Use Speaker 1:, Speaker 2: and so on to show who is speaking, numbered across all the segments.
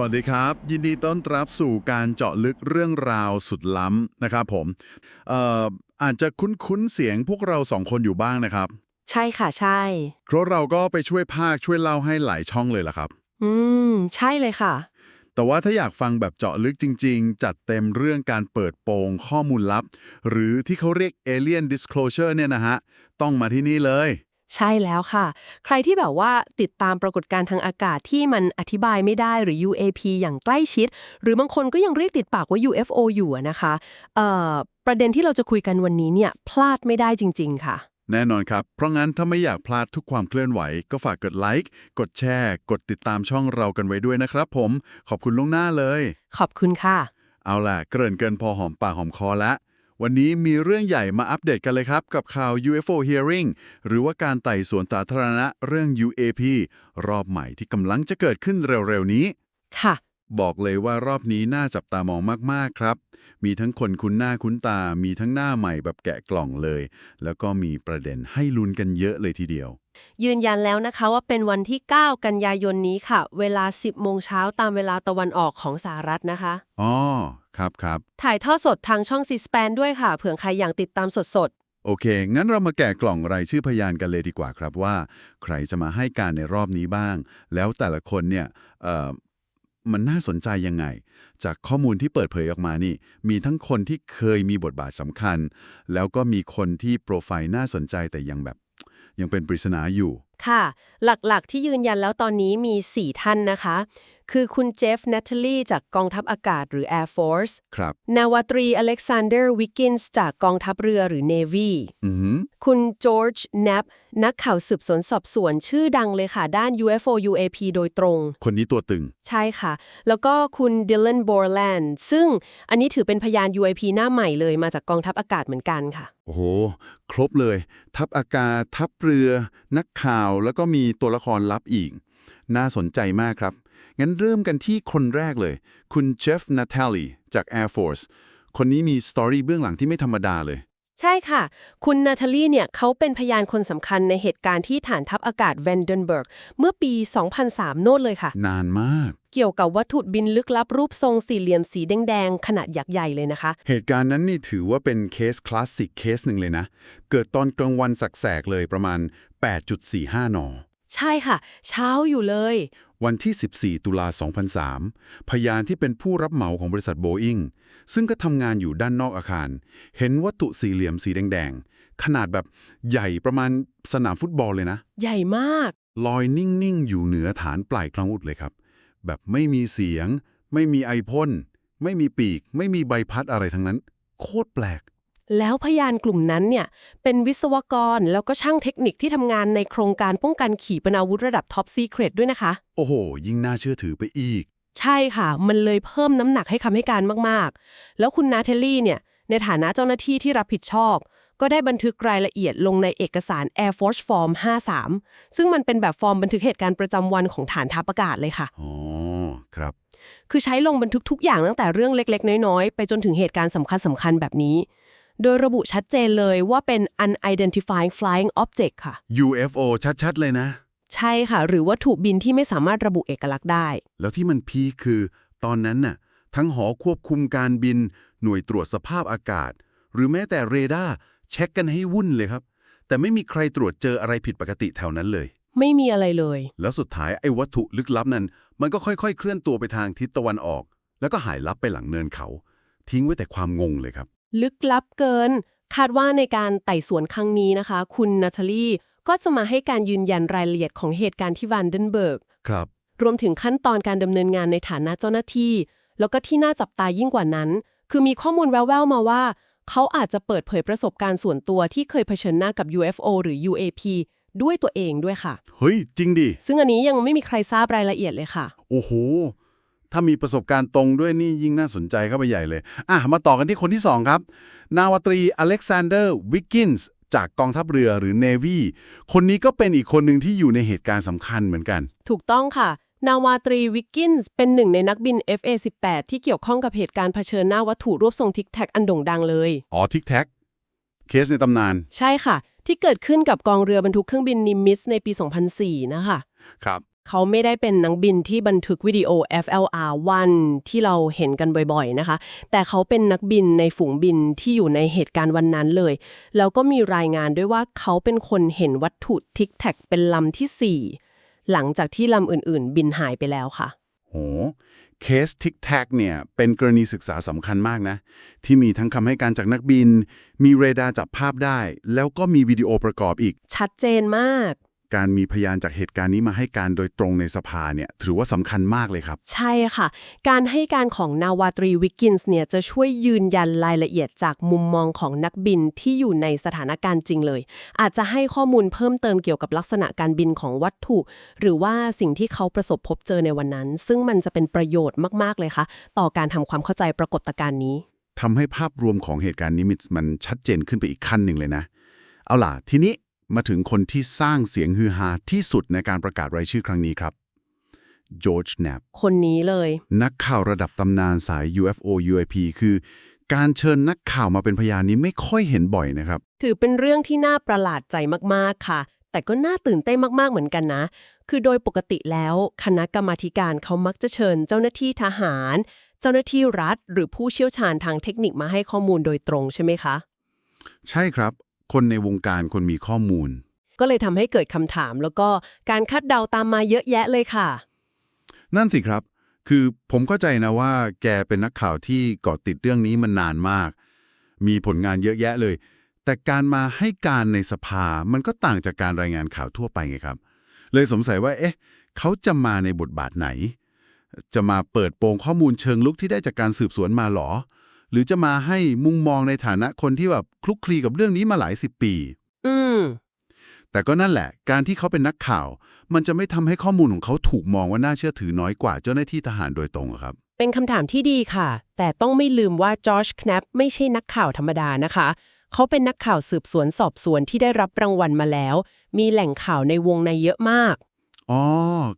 Speaker 1: วัสดีครับ ยินดีต้อนรับสู่การเจาะลึกเรื่องราวสุดล้ำนะครับผมเอ่ออาจจะคุ้นๆเสียงพวกเราสองคนอยู่บ้างนะครับ
Speaker 2: ใช่ค่ะใช่
Speaker 1: เพราะเราก็ไปช่วยภาคช่วยเล่าให้หลายช่องเลยล่ะครับ
Speaker 2: อืม ใช่เลยค่ะ
Speaker 1: แต่ว่าถ้าอยากฟังแบบเจาะลึกจริง ๆ จัดเต็มเรื่องการเปิดโปงข้อมูลลับ หรือที่เขาเรียก Alien Disclosure เนี่ยนะฮะ ต้องมาที่นี่เลย
Speaker 2: ใช่แล้วค่ะ ใครที่แบบว่าติดตามปรากฏการณ์ทางอากาศที่มันอธิบายไม่ได้หรือ UAP อย่างใกล้ชิด หรือบางคนก็ยังเรียกติดปากว่า UFO อยู่อะนะคะเอ่อประเด็นที่เราจะคุยกันวันนี้เนี่ยพลาดไม่ได้จริง ๆ ค่ะ
Speaker 1: แน่นอนครับ เพราะงั้นถ้าไม่อยากพลาดทุกความเคลื่อนไหว ก็ฝากกดไลค์กดแชร์ กดติดตามช่องเรากันไว้ด้วยนะครับ ผม ขอบคุณล่วงหน้าเลย
Speaker 2: ขอบคุณค่ะ
Speaker 1: เอาล่ะ เกริ่นเกินพอหอมปากหอมคอแล้ว วันนี้มีเรื่องใหญ่มาอัปเดตกันเลยครับ กับข่าว UFO hearing หรือว่าการไต่สวนสาธารณะเรื่อง UAP รอบใหม่ที่กำลังจะเกิดขึ้นเร็วๆนี้
Speaker 2: ค่ะ
Speaker 1: บอกเลยว่ารอบนี้น่าจับตามองมากๆครับ มีทั้งคนคุ้นหน้าคุ้นตา มีทั้งหน้าใหม่แบบแกะกล่องเลย แล้วก็มีประเด็นให้ลุ้นกันเยอะเลยทีเดียว
Speaker 2: ยืนยันแล้วนะคะว่าเป็นวันที่ 9 กันยายนนี้ค่ะ เวลา 10 โมงเช้าตามเวลาตะวันออกของสหรัฐนะคะ
Speaker 1: อ๋อ ครับครับ
Speaker 2: ถ่ายทอดสดทางช่องซีส p ปนด้วยค่ะ เผื่อใครอยากติดตามสด
Speaker 1: โอเค งั้นเรามาแกะกล่องรายชื่อพยานกันเลยดีกว่าครับว่า ใครจะมาให้การในรอบนี้บ้าง แล้วแต่ละคนเนี่ยเอ่อมันน่าสนใจยังไง จากข้อมูลที่เปิดเผยออกมานี่ มีทั้งคนที่เคยมีบทบาทสำคัญ แล้วก็มีคนที่โปรไฟล์น่าสนใจแต่ยังแบบ ยังเป็นปริศนาอยู่
Speaker 2: ๆ ค่ะ หลักๆที่ยืนยันแล้วตอนนี้มี 4 ท่านนะคะ คือคุณเจฟเนทเทลลี่จากกองทัพอากาศหรือ Air Force
Speaker 1: ครับ
Speaker 2: นาวาตรีอเล็กซานเดอร์วิกกินส์จากกองทัพเรือหรือ Navy
Speaker 1: อือหือ
Speaker 2: คุณจอร์จแนปนักข่าวสืบสวนสอบสวนชื่อดังเลยค่ะ ด้าน UFO UAP โดยตรง
Speaker 1: คนนี้ตัวตึง
Speaker 2: ใช่ค่ะ แล้วก็คุณดิลเลนบอร์แลนด์ซึ่งอันนี้ถือเป็นพยาน UAP หน้าใหม่เลยมาจากกองทัพอากาศเหมือนกันค่ะ
Speaker 1: โอ้โห ครบเลย ทัพอากาศ ทัพเรือ นักข่าว แล้วก็มีตัวละครลับอีก น่าสนใจมากครับ งั้นเริ่มกันที่คนแรกเลย คุณเจฟนาทาลีจาก Air Force คนนี้มีสตอรี่เบื้องหลังที่ไม่ธรรมดาเลย
Speaker 2: ใช่ค่ะ คุณนาทาลีเนี่ยเขาเป็นพยานคนสำคัญในเหตุการณ์ที่ฐานทัพอากาศแวนเดนเบิร์ก เมื่อปี 2003 โน่นเลยค่ะ
Speaker 1: นานมาก
Speaker 2: เกี่ยวกับวัตถุบินลึกลับรูปทรงสี่เหลี่ยมสีแดงๆ ขนาดยักษ์ใหญ่เลยนะคะ
Speaker 1: เหตุการณ์นั้นนี่ถือว่าเป็นเคสคลาสสิกเคสหนึ่งเลยนะ เกิดตอนกลางวันสักแสกๆเลยประมาณ 8.45 น
Speaker 2: ใช่ค่ะ เช้าอยู่เลย
Speaker 1: วันที่ 14 ตุลา 2003 พยานที่เป็นผู้รับเหมาของบริษัทโบอิงซึ่งก็ทำงานอยู่ด้านนอกอาคาร เห็นวัตถุสี่เหลี่ยมสีแดง ๆ ขนาดแบบใหญ่ประมาณสนามฟุตบอลเลยนะ
Speaker 2: ใหญ่มาก
Speaker 1: ลอยนิ่ง ๆ อยู่เหนือฐานปลายคลังอุดเลยครับ แบบไม่มีเสียง ไม่มีไอพ่นไม่มีปีก ไม่มีใบพัดอะไรทั้งนั้น โคตรแปลก
Speaker 2: แล้วพยานกลุ่มนั้นเนี่ยเป็นวิศวกรแล้วก็ช่างเทคนิคที่ทำงานในโครงการป้องกันขีปนาวุธระดับท็อปซีเครตด้วยนะคะ
Speaker 1: โอ้โห ยิ่งน่าเชื่อถือไปอีก
Speaker 2: ใช่ค่ะ มันเลยเพิ่มน้ำหนักให้คำให้การมากๆ แล้วคุณนาเทลลี่เนี่ยในฐานะเจ้าหน้าที่ที่รับผิดชอบ ก็ได้บันทึกรายละเอียดลงในเอกสาร Air Force Form 53 ซึ่งมันเป็นแบบฟอร์มบันทึกเหตุการณ์ประจำวันของฐานทัพอากาศเลยค่ะ
Speaker 1: อ๋อครับ
Speaker 2: คือใช้ลงบันทึกทุกอย่างตั้งแต่เรื่องเล็ก ๆ น้อย ๆ ไปจนถึงเหตุการณ์สำคัญสำคัญๆแบบนี้ โดยระบุชัดเจนเลยว่าเป็น unidentified flying object ค่ะ
Speaker 1: UFO ชัดๆ เลยนะ
Speaker 2: ใช่ค่ะ หรือวัตถุบินที่ไม่สามารถระบุเอกลักษณ์ได้
Speaker 1: แล้วที่มันพีคคือ ตอนนั้นน่ะ ทั้งหอควบคุมการบิน หน่วยตรวจสภาพอากาศ หรือแม้แต่เรดาร์เช็คกันให้วุ่นเลยครับ แต่ไม่มีใครตรวจเจออะไรผิดปกติแถวนั้นเลย
Speaker 2: ไม่มีอะไรเลย
Speaker 1: แล้วสุดท้ายไอ้วัตถุลึกลับนั้น มันก็ค่อยๆ เคลื่อนตัวไปทางทิศตะวันออก แล้วก็หายลับไปหลังเนินเขา ทิ้งไว้แต่ความงงเลยครับ
Speaker 2: ลึกลับเกิน คาดว่าในการไต่สวนครั้งนี้นะคะ คุณนาทาลีก็จะมาให้การยืนยันรายละเอียดของเหตุการณ์ที่วันเดนเบิร์ก
Speaker 1: ครับ
Speaker 2: รวมถึงขั้นตอนการดำเนินงานในฐานะเจ้าหน้าที่ แล้วก็ที่น่าจับตายิ่งกว่านั้น คือมีข้อมูลแว่วๆมาว่า เขาอาจจะเปิดเผยประสบการณ์ส่วนตัวที่เคยเผชิญหน้ากับ UFO หรือ UAP ด้วยตัวเองด้วยค่ะ
Speaker 1: เฮ้ย จริงดิ
Speaker 2: ซึ่งอันนี้ยังไม่มีใครทราบรายละเอียดเลยค่ะ
Speaker 1: โอ้โห ถ้ามีประสบการณ์ตรงด้วยนี่ยิ่งน่าสนใจเข้าไปใหญ่เลย อะ มาต่อกันที่คนที่ 2 ครับ นาวาตรีอเล็กซานเดอร์วิกกินส์จากกองทัพเรือหรือ Navy คนนี้ก็เป็นอีกคนหนึ่งที่อยู่ในเหตุการณ์สำคัญเหมือนกัน
Speaker 2: ถูกต้องค่ะ นาวาตรีวิกกินส์เป็นหนึ่งในนักบิน FA-18 ที่เกี่ยวข้องกับเหตุการณ์เผชิญหน้าวัตถุรูปทรงทิกแท็กอันโด่งดังเลย
Speaker 1: อ๋อทิกแท็กเคสในตำนาน
Speaker 2: ใช่ค่ะ ที่เกิดขึ้นกับกองเรือบรรทุกเครื่องบินนิมิสในปี 2004 นะคะ
Speaker 1: ครับ
Speaker 2: เขาไม่ได้เป็นนักบินที่บันทึกวิดีโอ FLR 1ที่เราเห็นกันบ่อยๆนะคะ แต่เขาเป็นนักบินในฝูงบินที่อยู่ในเหตุการณ์วันนั้นเลย แล้วก็มีรายงานด้วยว่าเขาเป็นคนเห็นวัตถุทิกแท็กเป็นลำทีสี่4 หลังจากที่ลำอื่นๆ บินหายไปแล้วค่ะ
Speaker 1: โหเคสทิกแท็กเนี่ยเป็นกรณีศึกษาสำคัญมากนะ ที่มีทั้งคำให้การจากนักบิน มีเรดาร์จับภาพได้ แล้วก็มีวิดีโอประกอบอีก
Speaker 2: ชัดเจนมาก
Speaker 1: การมีพยานจากเหตุการณ์นี้มาให้การโดยตรงในสภาเนี่ยถือว่าสำคัญมากเลยครับ
Speaker 2: ใช่ค่ะ การให้การของนาวาตรีวิกกินส์เนี่ยจะช่วยยืนยันรายละเอียดจากมุมมองของนักบินที่อยู่ในสถานการณ์จริงเลย อาจจะให้ข้อมูลเพิ่มเติมเกี่ยวกับลักษณะการบินของวัตถุ หรือว่าสิ่งที่เขาประสบพบเจอในวันนั้น ซึ่งมันจะเป็นประโยชน์มากๆเลยค่ะต่อการทำความเข้าใจปรากฏการณ์นี้
Speaker 1: ทำให้ภาพรวมของเหตุการณ์นี้มันมันชัดเจนขึ้นไปอีกขั้นหนึ่งเลยนะ เอาล่ะ ทีนี้ มาถึงคนที่สร้างเสียงฮือฮาที่สุดในการประกาศรายชื่อครั้งนี้ครับจอร์จแนป
Speaker 2: คนนี้เลย
Speaker 1: นักข่าวระดับตำนานสาย UFO UAP คือ การเชิญนักข่าวมาเป็นพยานนี้ไม่ค่อยเห็นบ่อยนะครับ
Speaker 2: ถือเป็นเรื่องที่น่าประหลาดใจมากๆค่ะ แต่ก็น่าตื่นเต้นมากๆเหมือนกันนะ คือโดยปกติแล้วคณะกรรมาธิการเขามักจะเชิญเจ้าหน้าที่ทหาร เจ้าหน้าที่รัฐ หรือผู้เชี่ยวชาญทางเทคนิคมาให้ข้อมูลโดยตรงใช่ไหมคะ
Speaker 1: ใช่ครับ คนในวงการคนมีข้อมูล
Speaker 2: ก็เลยทำให้เกิดคำถาม แล้วก็การคาดเดาตามมาเยอะแยะเลยค่ะ
Speaker 1: นั่นสิครับ คือผมเข้าใจนะว่า แกเป็นนักข่าวที่เกาะติดเรื่องนี้มันนานมาก มีผลงานเยอะแยะเลย แต่การมาให้การในสภามันก็ต่างจากการรายงานข่าวทั่วไปไงครับ เลยสงสัยว่า เอ๊ะ เขาจะมาในบทบาทไหน จะมาเปิดโปงข้อมูลเชิงลุกที่ได้จากการสืบสวนมาหรอ หรือจะมาให้มุมมองในฐานะคนที่แบบคลุกคลีกับเรื่องนี้มาหลายสิบปี
Speaker 2: อืม
Speaker 1: แต่ก็นั่นแหละ การที่เขาเป็นนักข่าว มันจะไม่ทำให้ข้อมูลของเขาถูกมองว่าน่าเชื่อถือน้อยกว่าเจ้าหน้าที่ทหารโดยตรงอะครับ
Speaker 2: เป็นคำถามที่ดีค่ะ แต่ต้องไม่ลืมว่าจอร์จแคปไม่ใช่นักข่าวธรรมดานะคะ เขาเป็นนักข่าวสืบสวนสอบสวนที่ได้รับรางวัลมาแล้ว มีแหล่งข่าวในวงในเยอะมาก
Speaker 1: อ๋อ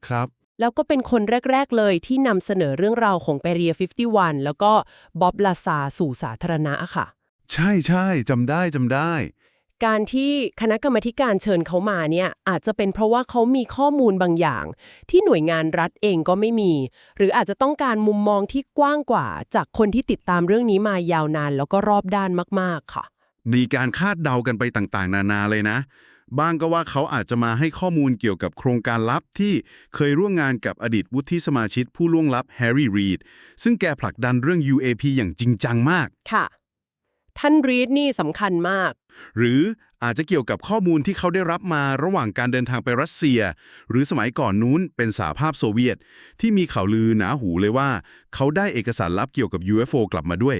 Speaker 1: ครับ
Speaker 2: แล้วก็เป็นคนแรก ๆ เลยที่นำเสนอเรื่องราวของเปเรีย 51 แล้วก็บ๊อบลาซาสู่สาธารณะค่ะ
Speaker 1: ใช่ใช่จำได้จำได้
Speaker 2: การที่คณะกรรมาธิการเชิญเขามาเนี่ยอาจจะเป็นเพราะว่าเขามีข้อมูลบางอย่าง ที่หน่วยงานรัฐเองก็ไม่มี หรืออาจจะต้องการมุมมองที่กว้างกว่า จากคนที่ติดตามเรื่องนี้มายาวนานแล้วก็รอบด้านมากๆค่ะ
Speaker 1: มีการคาดเดากันไปต่างๆ นานาเลยนะ บ้างก็ว่าเขาอาจจะมาให้ข้อมูลเกี่ยวกับโครงการลับที่เคยร่วมงานกับอดีตวุฒิสมาชิกผู้ล่วงลับแฮร์รี่รีดซึ่งแกผลักดันเรื่อง UAP อย่างจริงจังมาก
Speaker 2: ค่ะ ท่านรีดนี่สำคัญมาก
Speaker 1: หรืออาจจะเกี่ยวกับข้อมูลที่เขาได้รับมาระหว่างการเดินทางไปรัสเซีย หรือสมัยก่อนนู้นเป็นสหภาพโซเวียต ที่มีข่าวลือหนาหูเลยว่า เขาได้เอกสารลับเกี่ยวกับ UFO กลับมาด้วย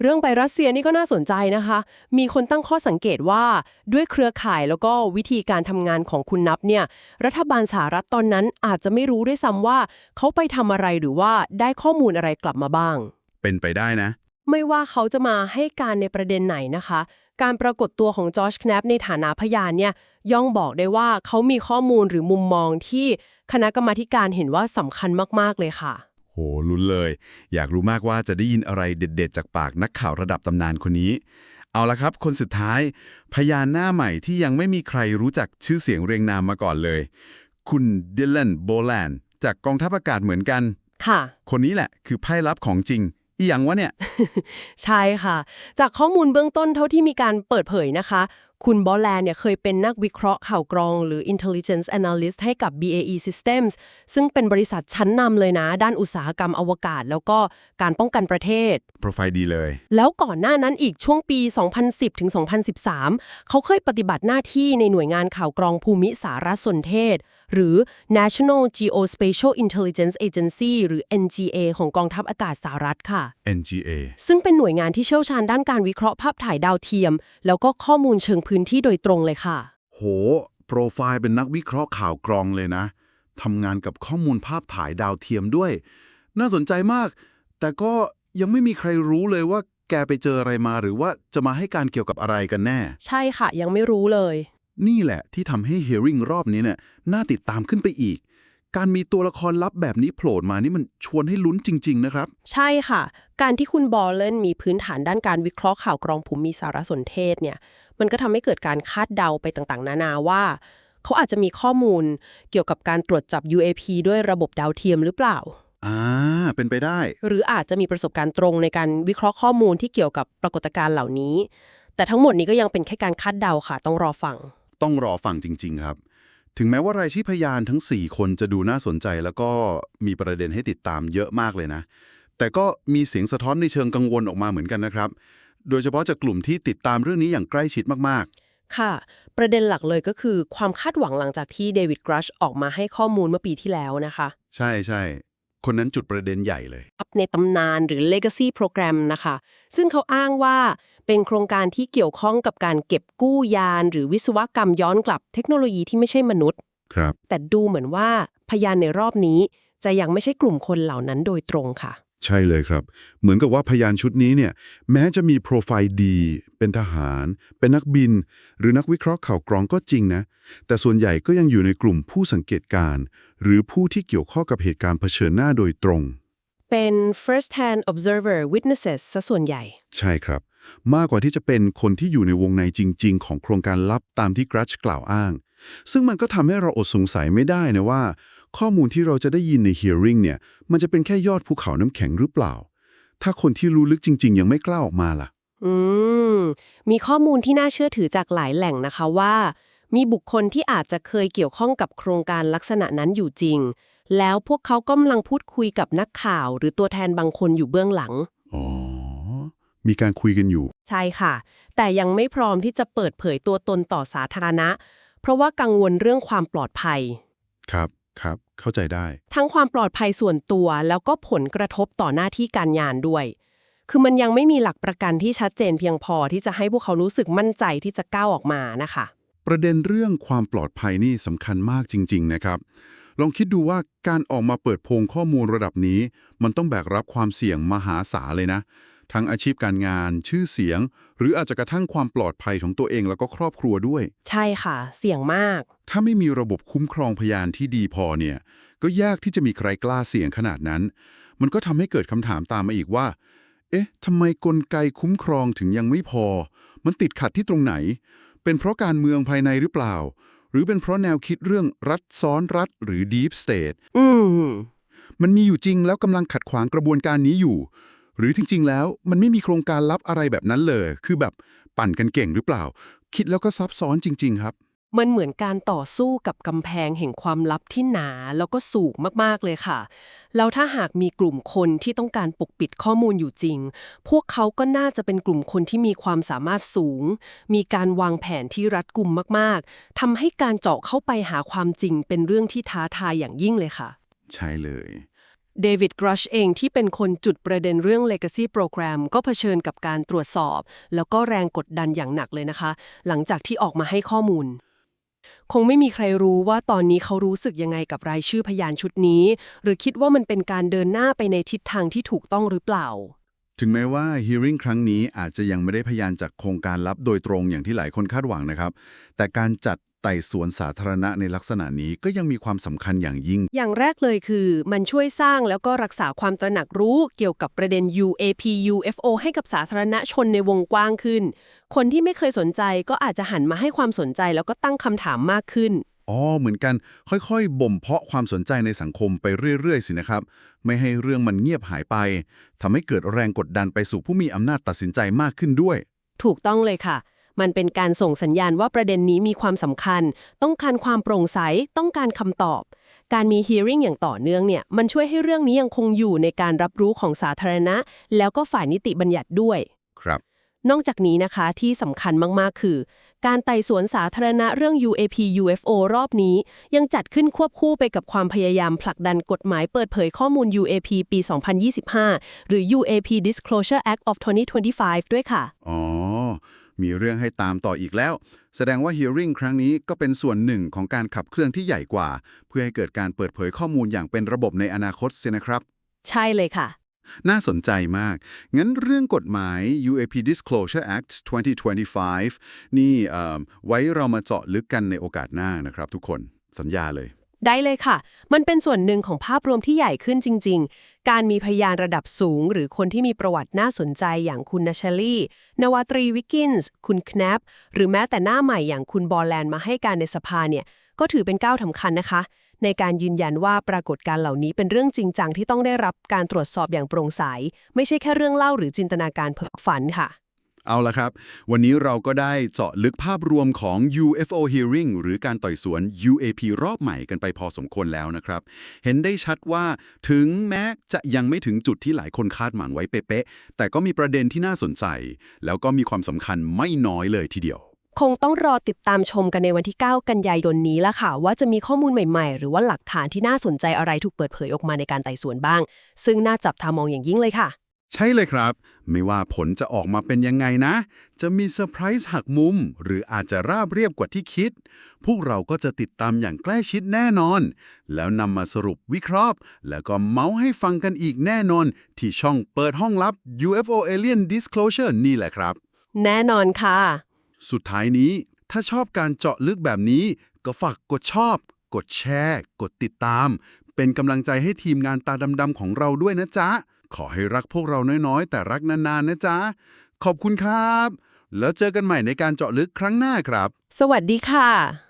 Speaker 2: เรื่องไปรัสเซียนี่ก็น่าสนใจนะคะ มีคนตั้งข้อสังเกตว่าด้วยเครือข่ายแล้วก็วิธีการทำงานของคุณนับเนี่ย รัฐบาลสหรัฐตอนนั้นอาจจะไม่รู้ด้วยซ้ำว่า เขาไปทำอะไรหรือว่าได้ข้อมูลอะไรกลับมาบ้าง
Speaker 1: เป็นไปได้นะ
Speaker 2: ไม่ว่าเขาจะมาให้การในประเด็นไหนนะคะ การปรากฏตัวของจอร์จแคปในฐานะพยานเนี่ยย่อมบอกได้ว่าเขามีข้อมูลหรือมุมมองที่คณะกรรมาธิการเห็นว่าสำคัญมากๆเลยค่ะ
Speaker 1: โห ลุ้นเลย อยากรู้มากว่าจะได้ยินอะไรเด็ด ๆ จากปากนักข่าวระดับตำนานคนนี้ เอาละครับ คนสุดท้าย พยานหน้าใหม่ที่ยังไม่มีใครรู้จักชื่อเสียงเรียงนามมาก่อนเลย คุณดิลเลนโบแลนจากกองทัพอากาศเหมือนกัน
Speaker 2: ค่ะ
Speaker 1: คนนี้แหละคือไพ่ลับของจริงอีหยังวะเนี่ย
Speaker 2: ใช่ค่ะ จากข้อมูลเบื้องต้นเท่าที่มีการเปิดเผยนะคะ คุณบอลแลนเนี่ยเคยเป็นนักวิเคราะห์ข่าวกรอง หรือ intelligence analyst ให้กับ BAE Systems ซึ่งเป็นบริษัทชั้นนำเลยนะ ด้านอุตสาหกรรมอวกาศ แล้วก็การป้องกันประเทศ
Speaker 1: โปรไฟล์ดีเลย
Speaker 2: แล้วก่อนหน้านั้นอีกช่วงปี 2010 ถึง 2013 เขาเคยปฏิบัติหน้าที่ในหน่วยงานข่าวกรองภูมิสารสนเทศ หรือ National Geospatial Intelligence Agency หรือ NGA ของกองทัพอากาศสหรัฐค่ะ
Speaker 1: NGA
Speaker 2: ซึ่งเป็นหน่วยงานที่เชี่ยวชาญด้านการวิเคราะห์ภาพถ่ายดาวเทียม แล้วก็ข้อมูลเชิงพื้นที่โดยตรงเลยค่ะ
Speaker 1: โห โปรไฟล์เป็นนักวิเคราะห์ข่าวกรองเลยนะทำงานกับข้อมูลภาพถ่ายดาวเทียมด้วย น่าสนใจมาก แต่ก็ ยังไม่มีใครรู้เลยว่าแกไปเจออะไรมาหรือว่าจะมาให้การเกี่ยวกับอะไรกันแน่
Speaker 2: ใช่ค่ะ ยังไม่รู้เลย
Speaker 1: นี่แหละที่ทำให้ hearing รอบนี้เนี่ยน่าติดตามขึ้นไปอีก การมีตัวละครลับแบบนี้โผล่มานี่มันชวนให้ลุ้นจริง ๆ นะครับ
Speaker 2: ใช่ค่ะ การที่คุณบอลเลนมีพื้นฐานด้านการวิเคราะห์ข่าวกรองภูมิสารสนเทศเนี่ย มันก็ทำให้เกิดการคาดเดาไปต่างๆ นานาว่า เขาอาจจะมีข้อมูลเกี่ยวกับการตรวจจับ UAP ด้วยระบบดาวเทียมหรือเปล่า
Speaker 1: อ่าเป็นไปได้
Speaker 2: หรืออาจจะมีประสบการณ์ตรงในการวิเคราะห์ข้อมูลที่เกี่ยวกับปรากฏการณ์เหล่านี้ แต่ทั้งหมดนี้ก็ยังเป็นแค่การคาดเดาค่ะ ต้องรอฟัง
Speaker 1: ต้องรอฟังจริง ๆ ครับ ถึงแม้ว่ารายชื่อพยานทั้ง 4 คนจะดูน่าสนใจ แล้วก็มีประเด็นให้ติดตามเยอะมากเลยนะ แต่ก็มีเสียงสะท้อนในเชิงกังวลออกมาเหมือนกันนะครับ โดยเฉพาะจากกลุ่มที่ติดตามเรื่องนี้อย่างใกล้ชิดมาก
Speaker 2: ค่ะ ประเด็นหลักเลยก็คือความคาดหวังหลังจากที่เดวิดกรัชออกมาให้ข้อมูลเมื่อปีที่แล้วนะคะ
Speaker 1: ๆใช่ใช่ คนนั้นจุดประเด็นใหญ่เลย
Speaker 2: อัพในตำนานหรือ Legacy Program นะคะ ซึ่งเขาอ้างว่าเป็นโครงการที่เกี่ยวข้องกับการเก็บกู้ยาน หรือวิศวกรรมย้อนกลับเทคโนโลยีที่ไม่ใช่มนุษย์
Speaker 1: ครับ
Speaker 2: แต่ดูเหมือนว่าพยานในรอบนี้จะยังไม่ใช่กลุ่มคนเหล่านั้นโดยตรงค่ะ
Speaker 1: ใช่เลยครับ เหมือนกับว่าพยานชุดนี้เนี่ยแม้จะมีโปรไฟล์ดี เป็นทหาร เป็นนักบิน หรือนักวิเคราะห์ข่าวกรองก็จริงนะ แต่ส่วนใหญ่ก็ยังอยู่ในกลุ่มผู้สังเกตการณ์หรือผู้ที่เกี่ยวข้องกับเหตุการณ์เผชิญหน้าโดยตรง
Speaker 2: เป็น first hand observer witnesses ซะส่วนใหญ่
Speaker 1: ใช่ครับ มากกว่าที่จะเป็นคนที่อยู่ในวงในจริง ๆ ของโครงการลับตามที่กรัชกล่าวอ้าง ซึ่งมันก็ทำให้เราอดสงสัยไม่ได้นะว่า ข้อมูลที่เราจะได้ยินใน hearing เนี่ย มันจะเป็นแค่ยอดภูเขาน้ำแข็งหรือเปล่า ถ้าคนที่รู้ลึกจริง ๆ ยังไม่กล้าออกมาล่ะ
Speaker 2: อืม มีข้อมูลที่น่าเชื่อถือจากหลายแหล่งนะคะว่า มีบุคคลที่อาจจะเคยเกี่ยวข้องกับโครงการลักษณะนั้นอยู่จริง แล้วพวกเขากำลังพูดคุยกับนักข่าว หรือตัวแทนบางคนอยู่เบื้องหลัง
Speaker 1: อ๋อ มีการคุยกันอยู่
Speaker 2: ใช่ค่ะ แต่ยังไม่พร้อมที่จะเปิดเผยตัวตนต่อสาธารณะ เพราะว่ากังวลเรื่องความปลอดภัย
Speaker 1: ครับครับ เข้าใจได้
Speaker 2: ทั้งความปลอดภัยส่วนตัวแล้วก็ผลกระทบต่อหน้าที่การงานด้วย คือมันยังไม่มีหลักประกันที่ชัดเจนเพียงพอที่จะให้พวกเขารู้สึกมั่นใจที่จะก้าวออกมานะคะ
Speaker 1: ประเด็นเรื่องความปลอดภัยนี่สำคัญมากจริง ๆ นะครับ ลองคิดดูว่าการออกมาเปิดโพงข้อมูลระดับนี้ มันต้องแบกรับความเสี่ยงมหาศาลเลยนะ ทั้งอาชีพการงาน ชื่อเสียง หรืออาจจะกระทั่งความปลอดภัยของตัวเองแล้วก็ครอบครัวด้วย
Speaker 2: ใช่ค่ะ เสี่ยงมาก
Speaker 1: ถ้าไม่มีระบบคุ้มครองพยานที่ดีพอเนี่ย ก็ยากที่จะมีใครกล้าเสี่ยงขนาดนั้น มันก็ทำให้เกิดคำถามตามมาอีกว่า เอ๊ะทำไมกลไกคุ้มครองถึงยังไม่พอ มันติดขัดที่ตรงไหน เป็นเพราะการเมืองภายในหรือเปล่า หรือเป็นเพราะแนวคิดเรื่องรัฐซ้อนรัฐ หรือ Deep State
Speaker 2: อืม
Speaker 1: มันมีอยู่จริงแล้วกำลังขัดขวางกระบวนการนี้อยู่ หรือจริง ๆ แล้วมันไม่มีโครงการลับอะไรแบบนั้นเลย คือแบบปั่นกันเก่งหรือเปล่า คิดแล้วก็ซับซ้อนจริง ๆ ครับ
Speaker 2: มันเหมือนการต่อสู้กับกำแพงแห่งความลับที่หนาแล้วก็สูงมากๆเลยค่ะ แล้วถ้าหากมีกลุ่มคนที่ต้องการปกปิดข้อมูลอยู่จริง พวกเขาก็น่าจะเป็นกลุ่มคนที่มีความสามารถสูง มีการวางแผนที่รัดกุมมากๆทำให้การเจาะเข้าไปหาความจริงเป็นเรื่องที่ท้าทายอย่างยิ่งเลยค่ะ
Speaker 1: ใช่เลย
Speaker 2: เดวิดกรัชเองที่เป็นคนจุดประเด็นเรื่อง Legacy Program ก็เผชิญกับการตรวจสอบ แล้วก็แรงกดดันอย่างหนักเลยนะคะ หลังจากที่ออกมาให้ข้อมูล คงไม่มีใครรู้ว่าตอนนี้เขารู้สึกยังไงกับรายชื่อพยานชุดนี้ หรือคิดว่ามันเป็นการเดินหน้าไปในทิศทางที่ถูกต้องหรือเปล่า
Speaker 1: ถึงแม้ว่า hearing ครั้งนี้อาจจะยังไม่ได้พยานจากโครงการลับโดยตรงอย่างที่หลายคนคาดหวังนะครับ แต่การจัด ไต่สวนสาธารณะในลักษณะนี้ก็ยังมีความสำคัญอย่างยิ่ง
Speaker 2: อย่างแรกเลยคือมันช่วยสร้างแล้วก็รักษาความตระหนักรู้เกี่ยวกับประเด็น UAP UFO ให้กับสาธารณชนในวงกว้างขึ้น คนที่ไม่เคยสนใจก็อาจจะหันมาให้ความสนใจแล้วก็ตั้งคำถามมากขึ้น
Speaker 1: อ๋อ เหมือนกันค่อยๆ บ่มเพาะความสนใจในสังคมไปเรื่อย ๆ สินะครับ ไม่ให้เรื่องมันเงียบหายไปทำให้เกิดแรงกดดันไปสู่ผู้มีอำนาจตัดสินใจมากขึ้นด้วย
Speaker 2: ถูกต้องเลยค่ะ มันเป็นการส่งสัญญาณว่าประเด็นนี้มีความสำคัญ ต้องการความโปร่งใส ต้องการคำตอบ การมี hearing อย่างต่อเนื่องเนี่ย มันช่วยให้เรื่องนี้ยังคงอยู่ในการรับรู้ของสาธารณะ แล้วก็ฝ่ายนิติบัญญัติด้วย
Speaker 1: ครับ
Speaker 2: นอกจากนี้นะคะที่สำคัญมากๆ คือ การไต่สวนสาธารณะเรื่อง UAP UFO รอบนี้ ยังจัดขึ้นควบคู่ไปกับความพยายามผลักดันกฎหมายเปิดเผยข้อมูล UAP ปี 2025 หรือ UAP Disclosure Act of 2025 ด้วยค่ะ
Speaker 1: อ๋อ มีเรื่องให้ตามต่ออีกแล้ว แสดงว่า hearing ครั้งนี้ก็เป็นส่วนหนึ่งของการขับเคลื่อนที่ใหญ่กว่า เพื่อให้เกิดการเปิดเผยข้อมูลอย่างเป็นระบบในอนาคตเสียนะครับ
Speaker 2: ใช่เลยค่ะ
Speaker 1: น่าสนใจมาก งั้นเรื่องกฎหมาย UAP Disclosure Act 2025 นี่เอ่อไว้เรามาเจาะลึกกันในโอกาสหน้านะครับทุกคน สัญญาเลย
Speaker 2: ได้เลยค่ะ มันเป็นส่วนหนึ่งของภาพรวมที่ใหญ่ขึ้นจริง ๆ การมีพยานระดับสูง หรือคนที่มีประวัติน่าสนใจอย่างคุณนชาลีนวตรีวิกกินส์ คุณแคนปหรือแม้แต่หน้าใหม่อย่างคุณบอลแลนด์มาให้การในสภาเนี่ย ก็ถือเป็นก้าวสำคัญนะคะ ในการยืนยันว่าปรากฏการเหล่านี้เป็นเรื่องจริงจังที่ต้องได้รับการตรวจสอบอย่างโปร่งใส ไม่ใช่แค่เรื่องเล่าหรือจินตนาการเพ้อฝันค่ะ
Speaker 1: เอาละครับ วันนี้เราก็ได้เจาะลึกภาพรวมของ UFO hearing หรือการต่อยสวน UAP รอบใหม่กันไปพอสมควรแล้วนะครับ เห็นได้ชัดว่าถึงแม้จะยังไม่ถึงจุดที่หลายคนคาดหวังไว้เป๊ะๆแต่ก็มีประเด็นที่น่าสนใจ แล้วก็มีความสำคัญไม่น้อยเลยทีเดียว
Speaker 2: คงต้องรอติดตามชมกันในวันที่ 9 กันยายนนี้ละค่ะ ว่าจะมีข้อมูลใหม่ๆ หรือว่าหลักฐานที่น่าสนใจอะไรถูกเปิดเผยออกมาในการไต่สวนบ้าง ซึ่งน่าจับตามองอย่างยิ่งเลยค่ะ
Speaker 1: ใช่เลยครับ ไม่ว่าผลจะออกมาเป็นยังไงนะ จะมีเซอร์ไพรส์หักมุม หรืออาจจะราบเรียบกว่าที่คิด พวกเราก็จะติดตามอย่างใกล้ชิดแน่นอน แล้วนำมาสรุปวิเคราะห์ แล้วก็เมาส์ให้ฟังกันอีกแน่นอน ที่ช่องเปิดห้องลับ UFO Alien Disclosure นี่แหละครับ
Speaker 2: แน่นอนค่ะ
Speaker 1: สุดท้ายนี้ ถ้าชอบการเจาะลึกแบบนี้ ก็ฝากกดชอบ กดแชร์ กดติดตาม เป็นกำลังใจให้ทีมงานตาดำๆของเราด้วยนะจ๊ะ ขอให้รักพวกเราน้อยๆ แต่รักนานๆนะจ๊ะ ขอบคุณครับ แล้วเจอกันใหม่ในการเจาะลึกครั้งหน้าครับ
Speaker 2: สวัสดีค่ะ